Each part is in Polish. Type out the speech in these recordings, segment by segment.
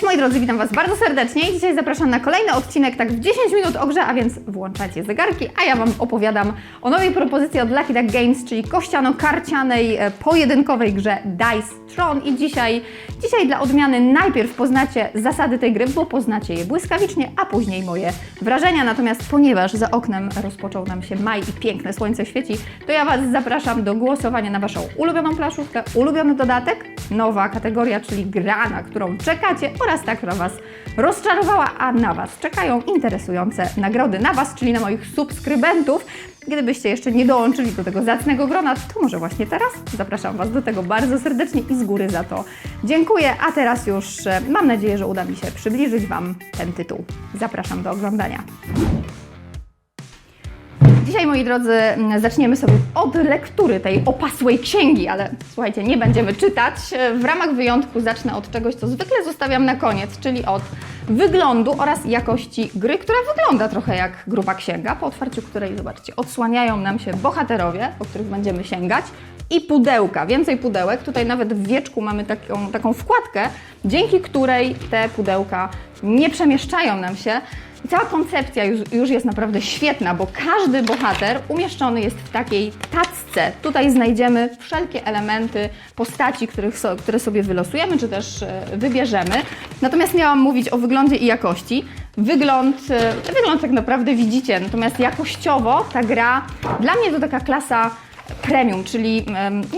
Cześć moi drodzy, witam Was bardzo serdecznie. I dzisiaj zapraszam na kolejny odcinek tak w 10 minut o grze, a więc włączacie zegarki, a ja Wam opowiadam o nowej propozycji od Lucky Duck Games, czyli kościano-karcianej, e, pojedynkowej grze Dice Tron i dzisiaj, dzisiaj dla odmiany najpierw poznacie zasady tej gry, bo poznacie je błyskawicznie, a później moje wrażenia, natomiast ponieważ za oknem rozpoczął nam się maj i piękne słońce świeci, to ja Was zapraszam do głosowania na Waszą ulubioną planszówkę, ulubiony dodatek, nowa kategoria, czyli gra, na którą czekacie oraz ta, która Was rozczarowała, a na Was czekają interesujące nagrody na Was, czyli na moich subskrybentów. Gdybyście jeszcze nie dołączyli do tego zacnego grona, to może właśnie teraz zapraszam Was do tego bardzo serdecznie i z góry za to dziękuję. A teraz już e, mam nadzieję, że uda mi się przybliżyć Wam ten tytuł. Zapraszam do oglądania. Dzisiaj, moi drodzy, zaczniemy sobie od lektury tej opasłej księgi, ale słuchajcie, nie będziemy czytać. W ramach wyjątku zacznę od czegoś, co zwykle zostawiam na koniec, czyli od wyglądu oraz jakości gry, która wygląda trochę jak gruba księga, po otwarciu której, zobaczcie, odsłaniają nam się bohaterowie, po których będziemy sięgać, i pudełka, więcej pudełek. Tutaj nawet w wieczku mamy taką, taką wkładkę, dzięki której te pudełka nie przemieszczają nam się. I cała koncepcja już, już jest naprawdę świetna, bo każdy bohater umieszczony jest w takiej tacce. Tutaj znajdziemy wszelkie elementy postaci, których so, które sobie wylosujemy, czy też e, wybierzemy. Natomiast miałam mówić o wyglądzie i jakości. Wygląd, e, wygląd tak naprawdę widzicie, natomiast jakościowo ta gra dla mnie to taka klasa premium, czyli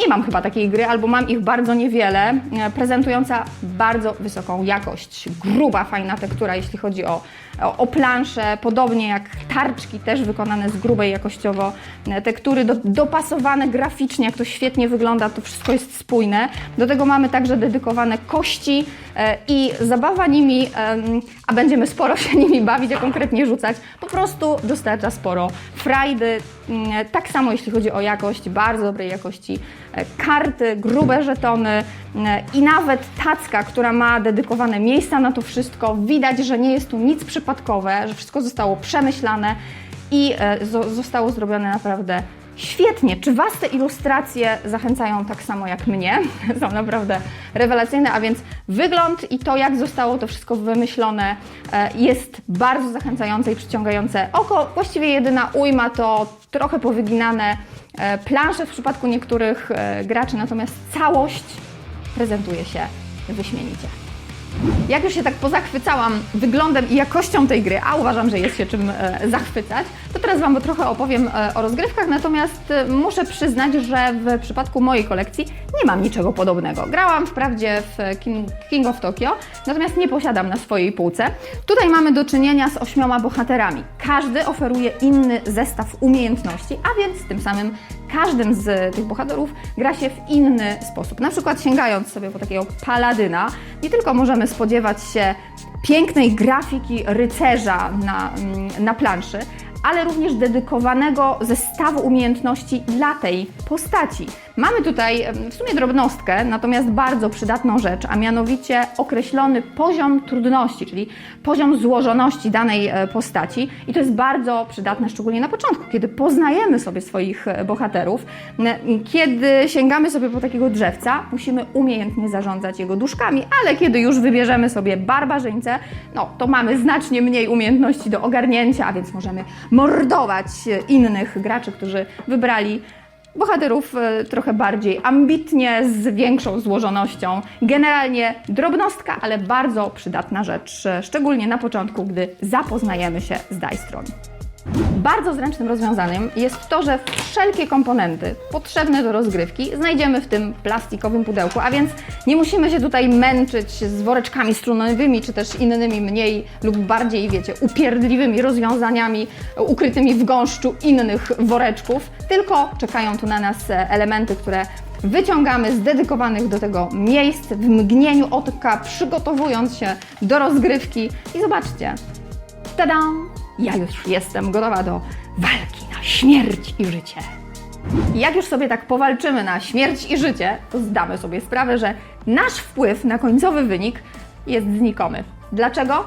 nie mam chyba takiej gry, albo mam ich bardzo niewiele, e, prezentująca bardzo wysoką jakość. Gruba, fajna tektura, jeśli chodzi o, o, o plansze, podobnie jak tarczki, też wykonane z grubej jakościowo e, tektury, do, dopasowane graficznie, jak to świetnie wygląda, to wszystko jest spójne. Do tego mamy także dedykowane kości e, i zabawa nimi, a będziemy sporo się nimi bawić, a konkretnie rzucać, po prostu dostarcza sporo frajdy. Mm, Tak samo jeśli chodzi o jakość, bardzo dobrej jakości e, karty, grube żetony e, i nawet tacka, która ma dedykowane miejsca na to wszystko. Widać, że nie jest tu nic przypadkowe, że wszystko zostało przemyślane i e, zo- zostało zrobione naprawdę świetnie. Czy Was te ilustracje zachęcają tak samo jak mnie? Są naprawdę rewelacyjne, a więc wygląd i to, jak zostało to wszystko wymyślone, jest bardzo zachęcające i przyciągające oko. Właściwie jedyna ujma to trochę powyginane e, plansze w przypadku niektórych e, graczy, natomiast całość prezentuje się wyśmienicie. Jak już się tak pozachwycałam wyglądem i jakością tej gry, a uważam, że jest się czym e, zachwycać, to teraz Wam trochę opowiem e, o rozgrywkach, natomiast e, muszę przyznać, że w przypadku mojej kolekcji nie mam niczego podobnego. Grałam wprawdzie w King, of Tokyo, natomiast nie posiadam na swojej półce. Tutaj mamy do czynienia z ośmioma bohaterami. Każdy oferuje inny zestaw umiejętności, a więc tym samym każdym z tych bohaterów gra się w inny sposób. Na przykład sięgając sobie po takiego paladyna, nie tylko możemy spodziewać się pięknej grafiki rycerza na, mm, na planszy, ale również dedykowanego zestawu umiejętności dla tej postaci. Mamy tutaj w sumie drobnostkę, natomiast bardzo przydatną rzecz, a mianowicie określony poziom trudności, czyli poziom złożoności danej e, postaci. I to jest bardzo przydatne, szczególnie na początku, kiedy poznajemy sobie swoich e, bohaterów. Kiedy sięgamy sobie po takiego drzewca, musimy umiejętnie zarządzać jego duszkami, ale kiedy już wybierzemy sobie barbarzyńcę, no to mamy znacznie mniej umiejętności do ogarnięcia, a więc możemy mordować e, innych graczy, którzy wybrali bohaterów e, trochę bardziej ambitnie, z większą złożonością. Generalnie drobnostka, ale bardzo przydatna rzecz, e, szczególnie na początku, gdy zapoznajemy się z Dice Tron. Bardzo zręcznym rozwiązaniem jest to, że wszelkie komponenty potrzebne do rozgrywki znajdziemy w tym plastikowym pudełku, a więc nie musimy się tutaj męczyć z woreczkami strunowymi, czy też innymi mniej lub bardziej, wiecie, upierdliwymi rozwiązaniami ukrytymi w gąszczu innych woreczków, tylko czekają tu na nas elementy, które wyciągamy z dedykowanych do tego miejsc w mgnieniu oka, przygotowując się do rozgrywki i zobaczcie, Tada! Ja już jestem gotowa do walki na śmierć i życie. Jak już sobie tak powalczymy na śmierć i życie, to zdamy sobie sprawę, że nasz wpływ na końcowy wynik jest znikomy. Dlaczego?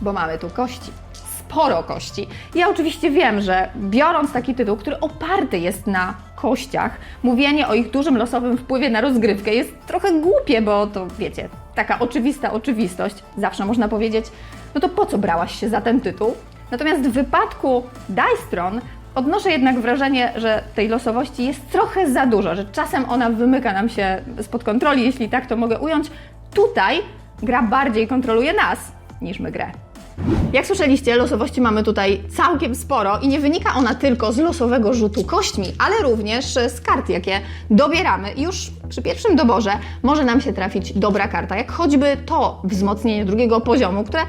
Bo mamy tu kości. Sporo kości. Ja oczywiście wiem, że biorąc taki tytuł, który oparty jest na kościach, mówienie o ich dużym losowym wpływie na rozgrywkę jest trochę głupie, bo to wiecie, taka oczywista oczywistość, zawsze można powiedzieć, no to po co brałaś się za ten tytuł? Natomiast w wypadku Dystron odnoszę jednak wrażenie, że tej losowości jest trochę za dużo, że czasem ona wymyka nam się spod kontroli, jeśli tak to mogę ująć. Tutaj gra bardziej kontroluje nas niż my grę. Jak słyszeliście, losowości mamy tutaj całkiem sporo i nie wynika ona tylko z losowego rzutu kośćmi, ale również z kart, jakie dobieramy. I już przy pierwszym doborze może nam się trafić dobra karta, jak choćby to wzmocnienie drugiego poziomu, które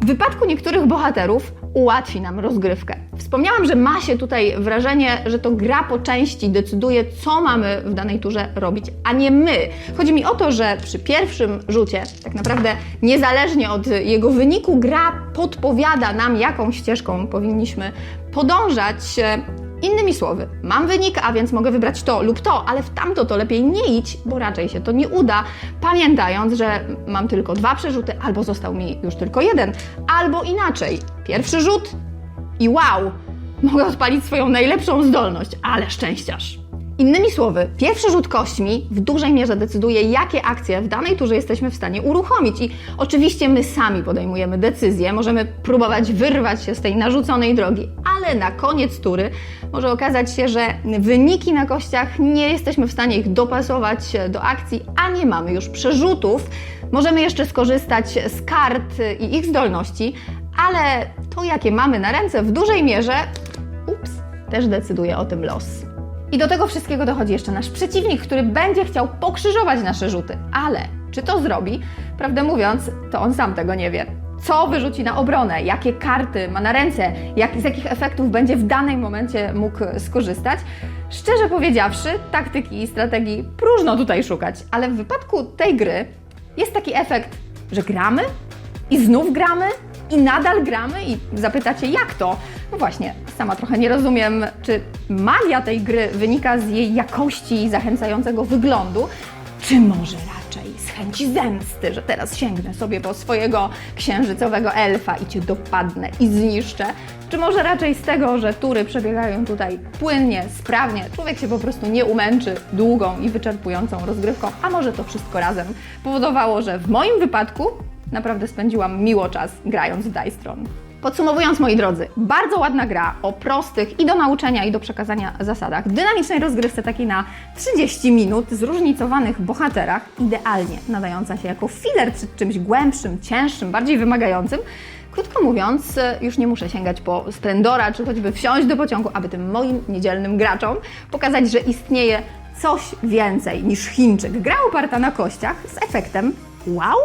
w wypadku niektórych bohaterów ułatwi nam rozgrywkę. Wspomniałam, że ma się tutaj wrażenie, że to gra po części decyduje, co mamy w danej turze robić, a nie my. Chodzi mi o to, że przy pierwszym rzucie, tak naprawdę niezależnie od jego wyniku, gra podpowiada nam, jaką ścieżką powinniśmy podążać. Innymi słowy, mam wynik, a więc mogę wybrać to lub to, ale w tamto to lepiej nie idź, bo raczej się to nie uda, pamiętając, że mam tylko dwa przerzuty, albo został mi już tylko jeden, albo inaczej. Pierwszy rzut i wow, mogę odpalić swoją najlepszą zdolność, ale szczęściarz. Innymi słowy, pierwszy rzut kośćmi w dużej mierze decyduje, jakie akcje w danej turze jesteśmy w stanie uruchomić. I oczywiście my sami podejmujemy decyzje, możemy próbować wyrwać się z tej narzuconej drogi, ale na koniec tury może okazać się, że wyniki na kościach nie jesteśmy w stanie ich dopasować do akcji, a nie mamy już przerzutów. Możemy jeszcze skorzystać z kart i ich zdolności, ale to, jakie mamy na ręce, w dużej mierze, ups, też decyduje o tym los. I do tego wszystkiego dochodzi jeszcze nasz przeciwnik, który będzie chciał pokrzyżować nasze rzuty. Ale czy to zrobi? Prawdę mówiąc, to on sam tego nie wie. Co wyrzuci na obronę, jakie karty ma na ręce, jak, z jakich efektów będzie w danym momencie mógł skorzystać. Szczerze powiedziawszy, taktyki i strategii próżno tutaj szukać, ale w wypadku tej gry jest taki efekt, że gramy i znów gramy i nadal gramy i zapytacie jak to? No właśnie, sama trochę nie rozumiem, czy magia tej gry wynika z jej jakości i zachęcającego wyglądu, czy może raczej z chęci zemsty, że teraz sięgnę sobie po swojego księżycowego elfa i cię dopadnę i zniszczę, czy może raczej z tego, że tury przebiegają tutaj płynnie, sprawnie, człowiek się po prostu nie umęczy długą i wyczerpującą rozgrywką, a może to wszystko razem powodowało, że w moim wypadku naprawdę spędziłam miło czas grając w Dice Throne. Podsumowując, moi drodzy, bardzo ładna gra o prostych i do nauczenia, i do przekazania zasadach, dynamicznej rozgrywce takiej na 30 minut, zróżnicowanych bohaterach, idealnie nadająca się jako filler przed czymś głębszym, cięższym, bardziej wymagającym. Krótko mówiąc, już nie muszę sięgać po Splendora, czy choćby wsiąść do pociągu, aby tym moim niedzielnym graczom pokazać, że istnieje coś więcej niż Chińczyk. Gra oparta na kościach z efektem wow,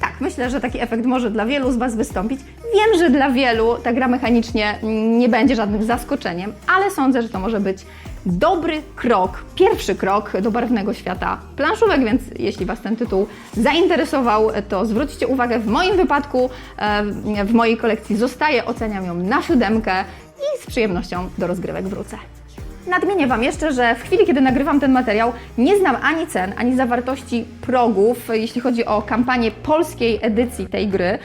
tak, myślę, że taki efekt może dla wielu z Was wystąpić. Wiem, że dla wielu ta gra mechanicznie nie będzie żadnym zaskoczeniem, ale sądzę, że to może być dobry krok, pierwszy krok do barwnego świata planszówek, więc jeśli Was ten tytuł zainteresował, to zwróćcie uwagę, w moim wypadku, e, w mojej kolekcji zostaje, oceniam ją na siódemkę i z przyjemnością do rozgrywek wrócę. Nadmienię Wam jeszcze, że w chwili, kiedy nagrywam ten materiał, nie znam ani cen, ani zawartości progów, jeśli chodzi o kampanię polskiej edycji tej gry,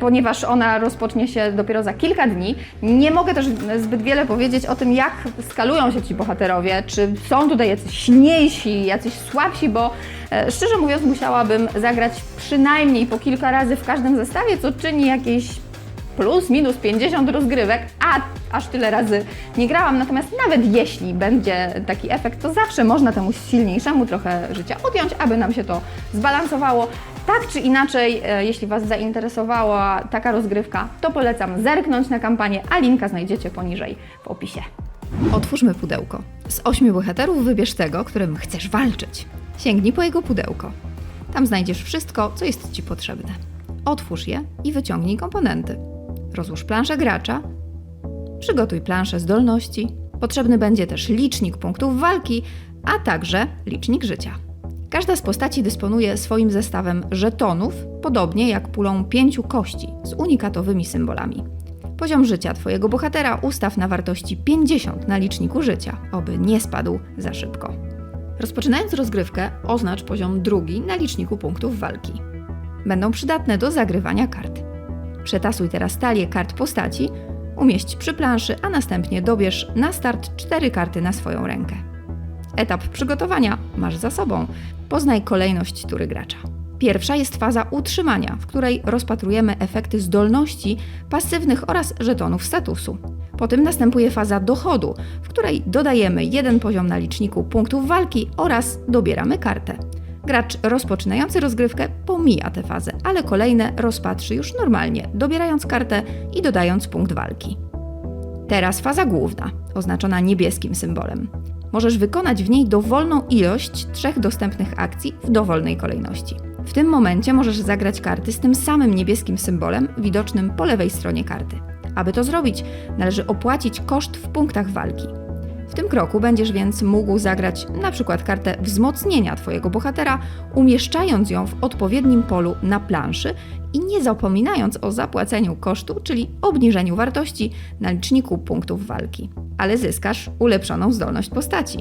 ponieważ ona rozpocznie się dopiero za kilka dni. Nie mogę też zbyt wiele powiedzieć o tym, jak skalują się ci bohaterowie, czy są tutaj jacyś silniejsi, jacyś słabsi, bo e, szczerze mówiąc musiałabym zagrać przynajmniej po kilka razy w każdym zestawie, co czyni jakieś plus minus 50 rozgrywek, a aż tyle razy nie grałam. Natomiast nawet jeśli będzie taki efekt, to zawsze można temu silniejszemu trochę życia odjąć, aby nam się to zbalansowało. Tak czy inaczej, e, jeśli Was zainteresowała taka rozgrywka, to polecam zerknąć na kampanię, a linka znajdziecie poniżej w opisie. Otwórzmy pudełko. Z ośmiu bohaterów wybierz tego, którym chcesz walczyć. Sięgnij po jego pudełko. Tam znajdziesz wszystko, co jest Ci potrzebne. Otwórz je i wyciągnij komponenty. Rozłóż planszę gracza. Przygotuj planszę zdolności. Potrzebny będzie też licznik punktów walki, a także licznik życia. Każda z postaci dysponuje swoim zestawem żetonów, podobnie jak pulą pięciu kości z unikatowymi symbolami. Poziom życia Twojego bohatera ustaw na wartości 50 na liczniku życia, oby nie spadł za szybko. Rozpoczynając rozgrywkę, oznacz poziom drugi na liczniku punktów walki. Będą przydatne do zagrywania kart. Przetasuj teraz talię kart postaci, umieść przy planszy, a następnie dobierz na start cztery karty na swoją rękę. Etap przygotowania masz za sobą. Poznaj kolejność tury gracza. Pierwsza jest faza utrzymania, w której rozpatrujemy efekty zdolności pasywnych oraz żetonów statusu. Potem następuje faza dochodu, w której dodajemy jeden poziom na liczniku punktów walki oraz dobieramy kartę. Gracz rozpoczynający rozgrywkę pomija tę fazę, ale kolejne rozpatrzy już normalnie, dobierając kartę i dodając punkt walki. Teraz faza główna, oznaczona niebieskim symbolem. Możesz wykonać w niej dowolną ilość trzech dostępnych akcji w dowolnej kolejności. W tym momencie możesz zagrać karty z tym samym niebieskim symbolem widocznym po lewej stronie karty. Aby to zrobić, należy opłacić koszt w punktach walki. W tym kroku będziesz więc mógł zagrać na przykład kartę wzmocnienia Twojego bohatera, umieszczając ją w odpowiednim polu na planszy i nie zapominając o zapłaceniu kosztu, czyli obniżeniu wartości na liczniku punktów walki. Ale zyskasz ulepszoną zdolność postaci.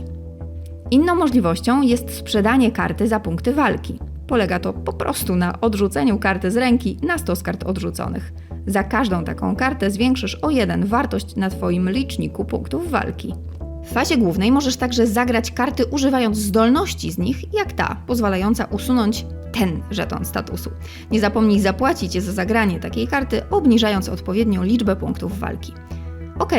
Inną możliwością jest sprzedanie karty za punkty walki. Polega to po prostu na odrzuceniu karty z ręki na stos kart odrzuconych. Za każdą taką kartę zwiększysz o jeden wartość na Twoim liczniku punktów walki. W fazie głównej możesz także zagrać karty używając zdolności z nich, jak ta, pozwalająca usunąć ten żeton statusu. Nie zapomnij zapłacić za zagranie takiej karty, obniżając odpowiednią liczbę punktów walki. Ok,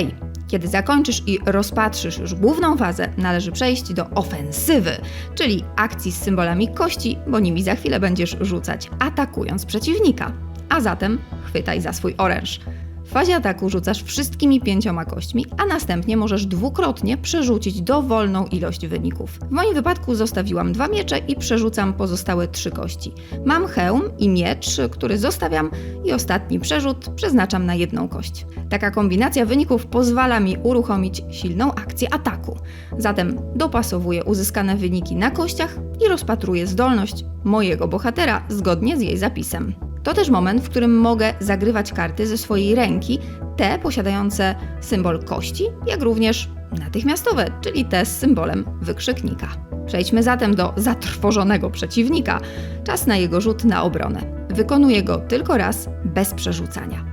kiedy zakończysz i rozpatrzysz już główną fazę, należy przejść do ofensywy, czyli akcji z symbolami kości, bo nimi za chwilę będziesz rzucać, atakując przeciwnika. A zatem chwytaj za swój oręż. W fazie ataku rzucasz wszystkimi pięcioma kośćmi, a następnie możesz dwukrotnie przerzucić dowolną ilość wyników. W moim wypadku zostawiłam dwa miecze i przerzucam pozostałe trzy kości. Mam hełm i miecz, który zostawiam i ostatni przerzut przeznaczam na jedną kość. Taka kombinacja wyników pozwala mi uruchomić silną akcję ataku. Zatem dopasowuję uzyskane wyniki na kościach i rozpatruję zdolność mojego bohatera zgodnie z jej zapisem. To też moment, w którym mogę zagrywać karty ze swojej ręki, te posiadające symbol kości, jak również natychmiastowe, czyli te z symbolem wykrzyknika. Przejdźmy zatem do zatrwożonego przeciwnika. Czas na jego rzut na obronę. Wykonuję go tylko raz, bez przerzucania.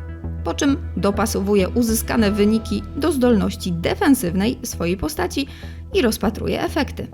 Po czym dopasowuję uzyskane wyniki do zdolności defensywnej swojej postaci i rozpatruję efekty.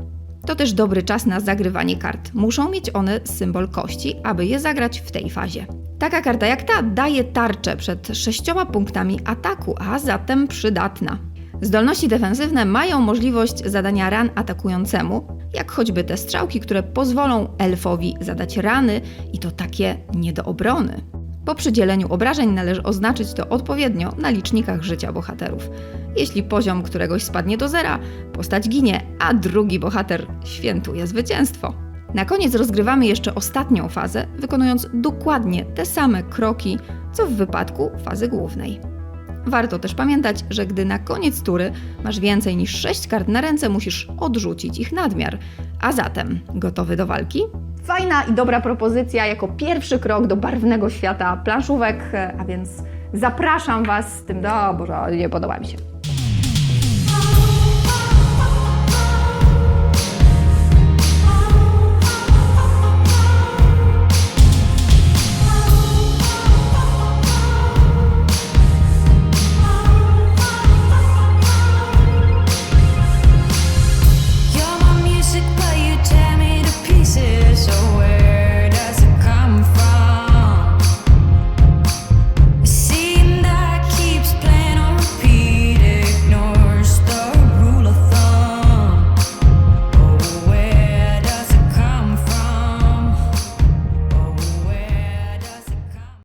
To też dobry czas na zagrywanie kart. Muszą mieć one symbol kości, aby je zagrać w tej fazie. Taka karta jak ta daje tarczę przed sześcioma punktami ataku, a zatem przydatna. Zdolności defensywne mają możliwość zadania ran atakującemu, jak choćby te strzałki, które pozwolą elfowi zadać rany i to takie nie do obrony. Po przydzieleniu obrażeń należy oznaczyć to odpowiednio na licznikach życia bohaterów. Jeśli poziom któregoś spadnie do zera, postać ginie, a drugi bohater świętuje zwycięstwo. Na koniec rozgrywamy jeszcze ostatnią fazę, wykonując dokładnie te same kroki, co w wypadku fazy głównej. Warto też pamiętać, że gdy na koniec tury masz więcej niż 6 kart na ręce, musisz odrzucić ich nadmiar. A zatem, gotowy do walki? Fajna i dobra propozycja jako pierwszy krok do barwnego świata planszówek, a więc zapraszam Was z tym, do, Boże, nie podoba mi się.